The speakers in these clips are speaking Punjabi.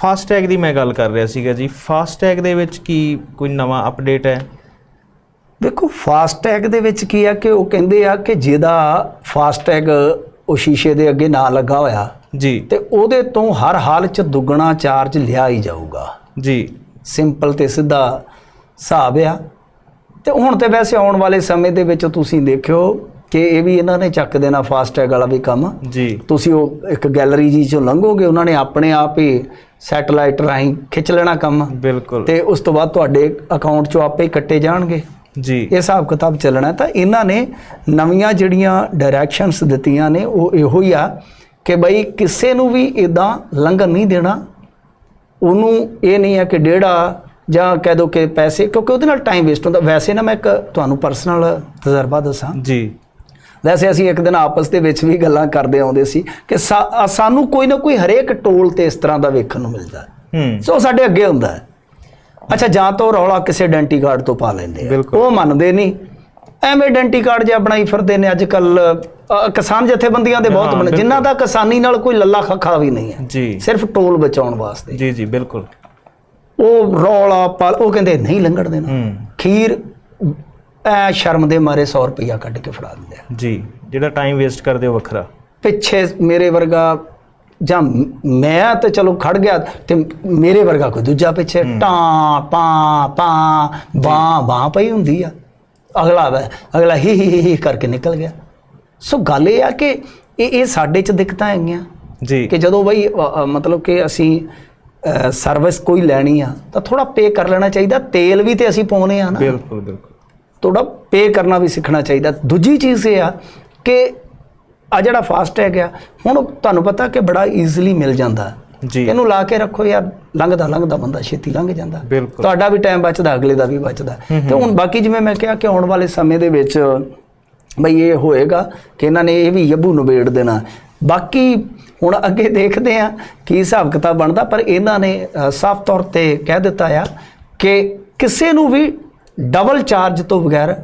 ਫਾਸਟੈਗ ਦੀ ਮੈਂ ਗੱਲ ਕਰ ਰਿਹਾ ਸੀਗਾ ਜੀ। ਫਾਸਟੈਗ ਦੇ ਵਿੱਚ ਕੀ ਕੋਈ ਨਵਾਂ ਅਪਡੇਟ ਹੈ? ਦੇਖੋ ਫਾਸਟੈਗ ਦੇ ਵਿੱਚ ਕੀ ਆ ਕਿ ਉਹ ਕਹਿੰਦੇ ਆ ਕਿ ਜਿਹਦਾ ਫਾਸਟੈਗ ਉਹ ਸ਼ੀਸ਼ੇ ਦੇ ਅੱਗੇ ਨਾ ਲੱਗਾ ਹੋਇਆ ਜੀ। ਤੇ ਉਹਦੇ ਤੋਂ ਹਰ ਹਾਲ 'ਚ ਦੁੱਗਣਾ ਚਾਰਜ ਲਿਆ ਹੀ ਜਾਊਗਾ। ਜੀ। ਸਿੰਪਲ ਤੇ ਸਿੱਧਾ ਹਿਸਾਬ ਆ। ਤੇ ਹੁਣ ਤੇ ਵੈਸੇ ਆਉਣ ਵਾਲੇ ਸਮੇਂ ਦੇ ਵਿੱਚ ਤੁਸੀਂ ਦੇਖਿਓ ਕਿ ਇਹ ਵੀ ਇਹਨਾਂ ਨੇ ਚੱਕ ਦੇਣਾ ਫਾਸਟੈਗ ਵਾਲਾ ਵੀ ਕੰਮ। ਜੀ। ਤੁਸੀਂ ਉਹ ਇੱਕ ਗੈਲਰੀ ਜੀ ਚੋਂ ਲੰਘੋਗੇ ਉਹਨਾਂ ਨੇ ਆਪਣੇ ਆਪ ਹੀ ਸੈਟਲਾਈਟ ਰਾਹੀਂ ਖਿੱਚ ਲੈਣਾ ਕੰਮ। ਬਿਲਕੁਲ। ਤੇ ਉਸ ਤੋਂ ਬਾਅਦ ਤੁਹਾਡੇ ਅਕਾਊਂਟ ਚੋਂ ਆਪੇ ਕੱਟੇ ਜਾਣਗੇ। ਜੀ। ਇਹ ਹਿਸਾਬ ਕਿਤਾਬ ਚੱਲਣਾ ਤਾਂ ਇਹਨਾਂ ਨੇ ਨਵੀਆਂ ਜਿਹੜੀਆਂ ਡਾਇਰੈਕਸ਼ਨਸ ਦਿੱਤੀਆਂ ਨੇ ਉਹ ਇਹੋ ਹੀ ਆ ਕਿ ਬਈ ਕਿਸੇ ਨੂੰ ਵੀ ਇਦਾਂ ਲੰਘਣ ਨਹੀਂ ਦੇਣਾ। ਉਹਨੂੰ ਇਹ ਨਹੀਂ ਹੈ ਕਿ ਡੇਢਾ ਜਾਂ ਕਹਿ ਦੋ ਕਿ ਪੈਸੇ ਕਿਉਂਕਿ ਉਹਦੇ ਨਾਲ ਟਾਈਮ ਵੇਸਟ ਹੁੰਦਾ। ਵੈਸੇ ਨਾ ਮੈਂ ਇੱਕ ਤੁਹਾਨੂੰ ਪਰਸਨਲ ਤਜਰਬਾ ਦੱਸਾਂ। ਜੀ। ਵੈਸੇ ਅਸੀਂ ਇੱਕ ਦਿਨ ਆਪਸ ਦੇ ਵਿੱਚ ਵੀ ਗੱਲਾਂ ਕਰਦੇ ਆਉਂਦੇ ਸੀ ਕਿ ਸਾਨੂੰ ਕੋਈ ਨਾ ਕੋਈ ਹਰੇਕ ਟੋਲ ਤੇ ਇਸ ਤਰ੍ਹਾਂ ਦਾ ਵੇਖਣ ਨੂੰ ਮਿਲਦਾ। ਹੈ। ਸੋ ਸਾਡੇ ਅੱਗੇ ਹੁੰਦਾ ਹੈ। ਅੱਛਾ ਜਾਂ ਤਾਂ ਉਹ ਰੌਲਾ ਕਿਸੇ ਆਇਡੈਂਟੀ ਕਾਰਡ ਤੋਂ ਪਾ ਲੈਂਦੇ ਆ। ਉਹ ਮੰਨਦੇ ਨਹੀਂ। ਐਵੇਂ ਆਇਡੈਂਟੀ ਕਾਰਡ ਜਿਹਾ ਬਣਾਈ ਫਿਰਦੇ ਨੇ ਅੱਜ ਕੱਲ ਕਿਸਾਨ ਜਥੇਬੰਦੀਆਂ ਦੇ ਬਹੁਤ ਬਣੇ। ਜਿਨ੍ਹਾਂ ਦਾ ਕਿਸਾਨੀ ਨਾਲ ਕੋਈ ਲੱਲਾ ਖੱਖਾ ਵੀ ਨਹੀਂ ਹੈ। ਜੀ। ਸਿਰਫ ਟੋਲ ਬਚਾਉਣ ਵਾਸਤੇ। ਜੀ ਜੀ ਬਿਲਕੁਲ। ਉਹ ਰੌਲਾ ਪਾ ਉਹ ਕਹਿੰਦੇ ਨਹੀਂ ਲੰਘਣ ਦੇਣਾ। ਖੀਰ ਐ ਸ਼ਰਮ ਦੇ ਮਾਰੇ 100 ਰੁਪਇਆ ਕੱਢ ਕੇ ਫੜਾ ਦਿੰਦੇ ਆ। ਜੀ ਜਿਹੜਾ ਟਾਈਮ ਵੇਸਟ ਕਰਦੇ ਹੋ ਵੱਖਰਾ। ਪਿੱਛੇ ਮੇਰੇ ਵਰਗਾ ਜਾਂ ਮ- ਤੇ ਚਲੋ ਖੜ ਗਿਆ ਤੇ ਮੇਰੇ ਵਰਗਾ ਕੋਈ ਦੂਜਾ ਪਿੱਛੇ ਟਾਂ ਪਾ ਪਾ ਬਾਂ ਬਾਂ ਪਈ ਹੁੰਦੀ ਆ। ਅਗਲਾ ਵੈ ਅਗਲਾ ਹੀ ਹੀ ਹੀ- ਕਰਕੇ ਨਿਕਲ ਗਿਆ। ਸੋ ਗੱਲ ਇਹ ਆ ਕਿ ਇਹ ਇਹ ਸਾਡੇ ਚ ਦਿੱਕਤਾਂ ਹੈਗੀਆਂ। ਜੀ। ਕਿ ਜਦੋਂ ਬਈ ਮਤਲਬ ਕਿ ਅਸੀਂ ਸਰਵਿਸ ਕੋਈ ਲੈਣੀ ਆ ਤਾਂ ਥੋੜਾ ਪੇ ਕਰ ਲੈਣਾ ਚਾਹੀਦਾ। ਤੇਲ ਵੀ ਤੇ ਅਸੀਂ ਪਾਉਨੇ ਆ ਨਾ। ਬਿਲਕੁਲ ਬਿਲਕੁਲ। ਥੋੜਾ ਪੇ ਕਰਨਾ ਵੀ ਸਿੱਖਣਾ ਚਾਹੀਦਾ। ਦੂਜੀ ਚੀਜ਼ ਇਹ ਆ ਕਿ ਆ ਜਿਹੜਾ ਫਾਸਟੈਗ ਆ ਹੁਣ ਤੁਹਾਨੂੰ ਪਤਾ ਕਿ ਬੜਾ ਈਜ਼ੀਲੀ ਮਿਲ ਜਾਂਦਾ। ਜੀ। ਇਹਨੂੰ ਲਾ ਕੇ ਰੱਖੋ ਯਾਰ ਲੰਘਦਾ ਲੰਘਦਾ ਬੰਦਾ ਛੇਤੀ ਲੰਘ ਜਾਂਦਾ। ਤੁਹਾਡਾ ਵੀ ਟਾਈਮ ਬਚਦਾ ਅਗਲੇ ਦਾ ਵੀ ਬਚਦਾ। ਤੇ ਹੁਣ ਬਾਕੀ ਜਿਵੇਂ ਮੈਂ ਕਿਹਾ ਕਿ ਆਉਣ ਵਾਲੇ ਸਮੇਂ ਦੇ ਵਿੱਚ ਬਈ ਇਹ ਹੋਏਗਾ ਕਿ ਇਹਨਾਂ ਨੇ ਇਹ ਵੀ ਯੱਬੂ ਨਿਬੇੜ ਦੇਣਾ। ਬਾਕੀ ਹੁਣ ਅੱਗੇ ਦੇਖਦੇ ਆ ਕੀ ਹਿਸਾਬ ਕਿਤਾਬ ਬਣਦਾ ਪਰ ਇਹਨਾਂ ਨੇ ਸਾਫ਼ ਤੌਰ ਤੇ ਕਹਿ ਦਿੱਤਾ ਆ ਕਿ ਕਿਸੇ ਨੂੰ ਵੀ ਡਬਲ ਚਾਰਜ ਤੋਂ ਬਗੈਰ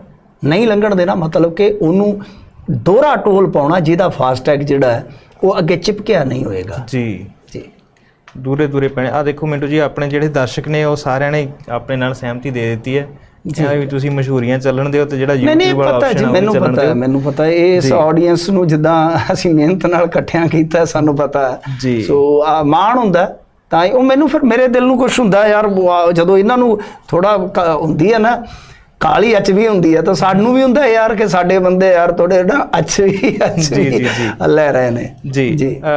ਨਹੀਂ ਲੰਘਣ ਦੇਣਾ ਮਤਲਬ ਕਿ ਉਹਨੂੰ ਦੋਹਰਾ ਟੋਲ ਪਾਉਣਾ ਜਿਹਦਾ ਫਾਸਟੈਗ ਜਿਹੜਾ ਹੈ ਉਹ ਅੱਗੇ ਚਿਪਕਿਆ ਨਹੀਂ ਹੋਏਗਾ। ਜੀ। ਜੀ। ਦੂਰੇ ਦੂਰੇ ਪੈਣੇ। ਆ ਦੇਖੋ ਮਿੰਟੂ ਜੀ ਆਪਣੇ ਜਿਹੜੇ ਦਰਸ਼ਕ ਨੇ ਉਹ ਸਾਰਿਆਂ ਨੇ ਆਪਣੇ ਨਾਲ ਸਹਿਮਤੀ ਦੇ ਦਿੱਤੀ ਹੈ। ਜੀ। ਵੀ ਤੁਸੀਂ ਮਸ਼ਹੂਰੀਆਂ ਚੱਲਣ ਦਿਓ ਤੇ ਜਿਹੜਾ ਨਹੀਂ ਨਹੀਂ YouTube ਵਾਲਾ ਪਤਾ ਜੀ ਆਪਸ਼ਨ ਮੈਨੂੰ ਪਤਾ ਹੈ ਮੈਨੂੰ ਪਤਾ ਹੈ ਇਸ ਆਡੀਅנס ਨੂੰ ਜਿੱਦਾਂ ਅਸੀਂ ਮਿਹਨਤ ਨਾਲ ਇਕੱਠਿਆਂ ਕੀਤਾ ਸਾਨੂੰ ਪਤਾ ਹੈ। ਸੋ ਆ ਮਾਣ ਹੁੰਦਾ ਹੈ। ਤਾਂ ਉਹ ਮੈਨੂੰ ਫਿਰ ਮੇਰੇ ਦਿਲ ਨੂੰ ਕੁਝ ਹੁੰਦਾ ਯਾਰ ਜਦੋਂ ਇਹਨਾਂ ਨੂੰ ਥੋੜਾ ਹੁੰਦੀ ਹੈ ਨਾ ਕਾਲੀ ਅੱਚ ਵੀ ਹੁੰਦੀ ਹੈ ਤਾਂ ਸਾਨੂੰ ਵੀ ਹੁੰਦਾ ਯਾਰ ਕਿ ਸਾਡੇ ਬੰਦੇ ਯਾਰ ਥੋੜੇ ਨਾ ਅੱਛ ਵੀ ਅੱਛ ਜੀ, ਜੀ, ਵੀ ਜੀ। ਲੈ ਰਹੇ ਨੇ। ਜੀ। ਜੀ।